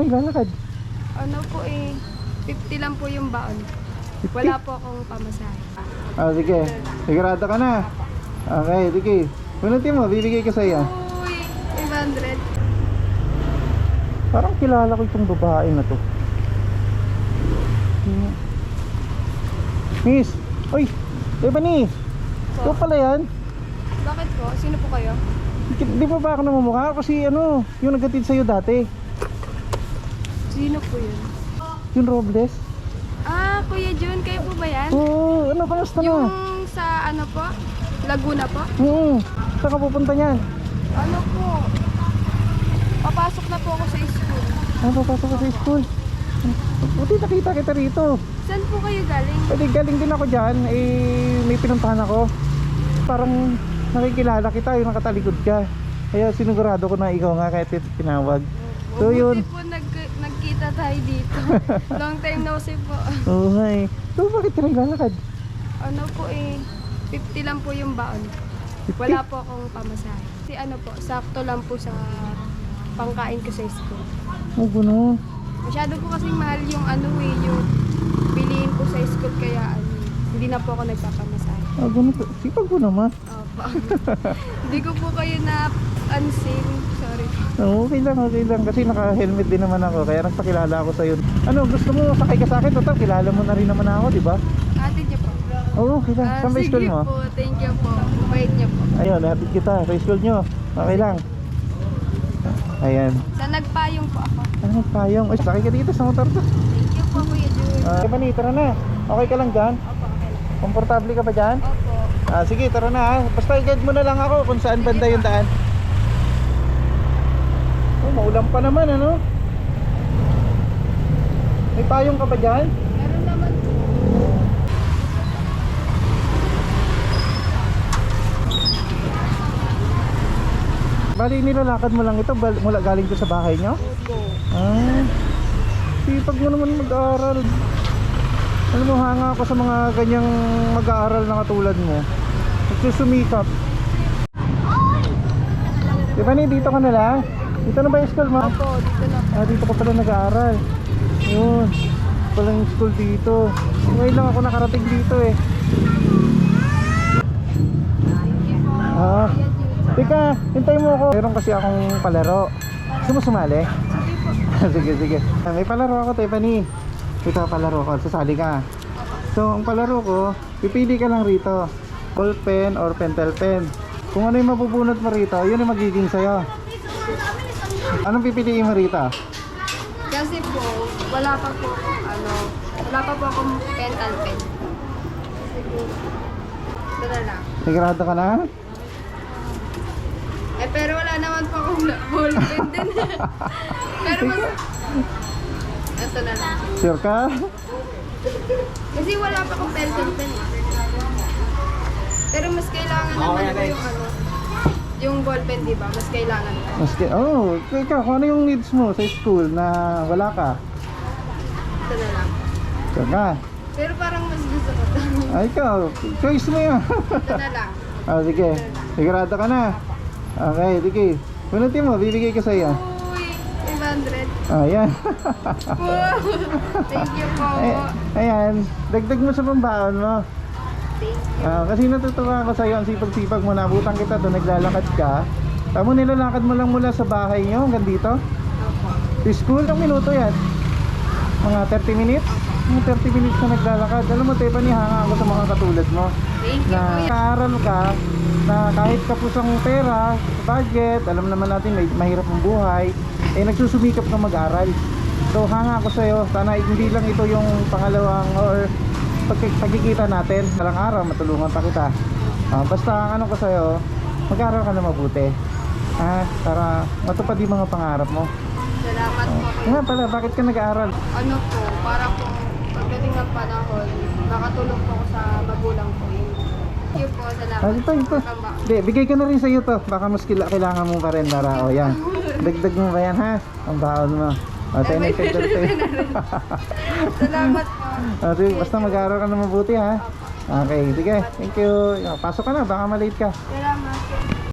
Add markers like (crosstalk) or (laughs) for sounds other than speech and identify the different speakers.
Speaker 1: naglalakad?
Speaker 2: Ano po eh, 50 lang po yung baon.
Speaker 1: 50?
Speaker 2: Wala po akong pamasahe.
Speaker 1: Ah, sige. Sigurado ka na. Okay, sige. Pinutin mo, bibigay ko sa iyo.
Speaker 2: Uy, 500.
Speaker 1: Parang kilala ko itong babae na to. Miss! Uy! Ebony! Ito pala yan.
Speaker 2: Bakit po? Sino po kayo?
Speaker 1: Di di ba ba ako namumukha? Kasi ano, yung nagatid sa'yo dati.
Speaker 2: Sino po yun?
Speaker 1: Yung Robles.
Speaker 2: Ah, Kuya Jun, kayo po ba yan?
Speaker 1: Oo, ano, kamusta
Speaker 2: Yung
Speaker 1: na?
Speaker 2: sa ano po? Laguna po?
Speaker 1: Oo, saan ka pupunta niyan?
Speaker 2: Ano po? Papasok na po ako sa school.
Speaker 1: Ah, papasok ka sa school. Buti nakita kita rito.
Speaker 2: Saan po kayo galing?
Speaker 1: Pwede galing din ako dyan, eh, may pinuntahan ako. Parang nakikilala kita, yung nakatalikod ka. Kaya sinigurado ko na ikaw nga kahit tinawag. So,
Speaker 2: Mabuti
Speaker 1: yun.
Speaker 2: po nagkita tayo dito. (laughs) Long time no see po.
Speaker 1: Oo nga eh. So bakit ka naglalakad?
Speaker 2: Ano po eh, 50 lang po yung baon. Wala po akong pamasahe. Si ano po, sakto lang po sa pangkain ko sa school.
Speaker 1: Oh, gano'n.
Speaker 2: Masyado po kasing mahal yung ano eh, yung bilihin ko sa school kaya ano, hindi na po ako nagpapamasahe.
Speaker 1: Ah, gano'n. Sipag ko naman.
Speaker 2: Opo. (laughs) hindi ko po kayo na unseen.
Speaker 1: Okay lang, okay lang. Kasi naka-helmet din naman ako. Kaya nagpakilala ako sa'yo. Ano, gusto mo sakay ka sa akin? Total, kilala mo na rin naman ako, di ba?
Speaker 2: Ate niyo po.
Speaker 1: Oo, okay lang.
Speaker 2: Ah,
Speaker 1: Saan ba
Speaker 2: sige
Speaker 1: school mo?
Speaker 2: po, thank you po. Bait niyo po.
Speaker 1: Ayun, hatid kita sa school nyo. Okay lang. Ayan.
Speaker 2: Sa nagpayong po ako.
Speaker 1: Ano, payong. Uy, sakay ka dito sa motor ko.
Speaker 2: Thank you po, Kuya Jun.
Speaker 1: Ah, uh, tara na. Okay ka lang dyan?
Speaker 2: Opo, okay lang.
Speaker 1: Komportable ka ba dyan?
Speaker 2: Opo.
Speaker 1: Ah, sige, tara na ha. Basta i-guide mo na lang ako kung saan banda yung daan. Oh, maulan pa naman, ano? May payong ka ba dyan?
Speaker 2: Meron naman po.
Speaker 1: Bali, nilalakad mo lang ito bal- mula galing ko sa bahay nyo?
Speaker 2: Opo.
Speaker 1: Ah, sipag mo naman mag-aaral. Alam mo, hanga ako sa mga ganyang mag-aaral na katulad mo. Nagsusumikap. Di ba ni, dito ka na lang? Dito na ba yung school mo?
Speaker 2: Opo, dito na.
Speaker 1: Ah, dito ka pala nag-aaral. Yun. Pala yung school dito. Ngayon lang ako nakarating dito eh. Ah. Teka, hintay mo ako. Meron kasi akong palaro. Gusto mo sumali? (laughs)
Speaker 2: Sige,
Speaker 1: sige. Ah, May palaro ako, Tiffany. Ito palaro ko. Sasali ka. So, ang palaro ko, pipili ka lang rito. Ball pen or pentel pen. Kung ano yung mabubunot mo rito, yun yung magiging sa'yo. Anong pipiliin mo rito?
Speaker 2: Kasi po, wala pa po, ano, wala pa po akong pental pen. Sige. Ito na lang.
Speaker 1: Sigurado ka na?
Speaker 2: Eh, pero wala naman po akong ball pen din. (laughs) pero mas... Ito na lang.
Speaker 1: Sure ka?
Speaker 2: Kasi wala pa akong pencil pen. eh. Pero mas kailangan naman po yung ano, yung ball pen, di ba? Mas kailangan ko.
Speaker 1: Maski, oh, ikaw, kung ano yung needs mo sa school na wala ka?
Speaker 2: Ito na lang.
Speaker 1: Sure ka?
Speaker 2: Pero parang mas gusto ko ito. (laughs)
Speaker 1: Ah, ikaw, choice mo yun.
Speaker 2: ito na lang. (laughs)
Speaker 1: ah, sige. Sigurado ka na. Okay, sige. Pinutin mo, bibigay ko sa iyo.
Speaker 2: Uy, 500.
Speaker 1: Ah, yan.
Speaker 2: Wow! Thank you po.
Speaker 1: Ay, ayan, dagdag mo sa pambaon mo.
Speaker 2: You.
Speaker 1: Ah, kasi natutuwa ako sa iyo, ang sipag-sipag mo, nabutan kita doon, naglalakad ka. Tamo nilalakad mo lang mula sa bahay nyo hanggang dito.
Speaker 2: Opo.
Speaker 1: Sa school, ilang minuto yan? Mga 30 minutes? Mga 30 minutes na naglalakad. Alam mo, Tiffany, hanga ako sa mga katulad mo.
Speaker 2: Thank you,
Speaker 1: Na kaaral ka, na kahit kapusang pera, budget, alam naman natin may mahirap ang buhay, eh nagsusumikap ka mag-aral. So hanga ako sa iyo, sana hindi lang ito yung pangalawang or pagkikita natin, salang araw matulungan pa kita. Ah, basta ang ano ko sa iyo, mag-aral ka na mabuti. Ha, para matupad yung mga pangarap mo.
Speaker 2: Salamat po.
Speaker 1: Nga pala, bakit ka nag-aaral?
Speaker 2: Ano po, para po pagdating ng panahon, makatulong po ako sa magulang ko. Thank you po, salamat.
Speaker 1: Ah, ito, ito. Hindi, bigay ko na rin sa iyo to. Baka mas kila- kailangan mo pa rin Dara. O yan. (laughs) Dagdag mo ba yan ha? Ang baon mo. Tayo na
Speaker 2: may
Speaker 1: dagdag sa'yo.
Speaker 2: Salamat po.
Speaker 1: O, sige, basta mag-aaral ka na mabuti ha. Okay, sige. Thank you. Pasok ka na, baka malate ka.
Speaker 2: Salamat.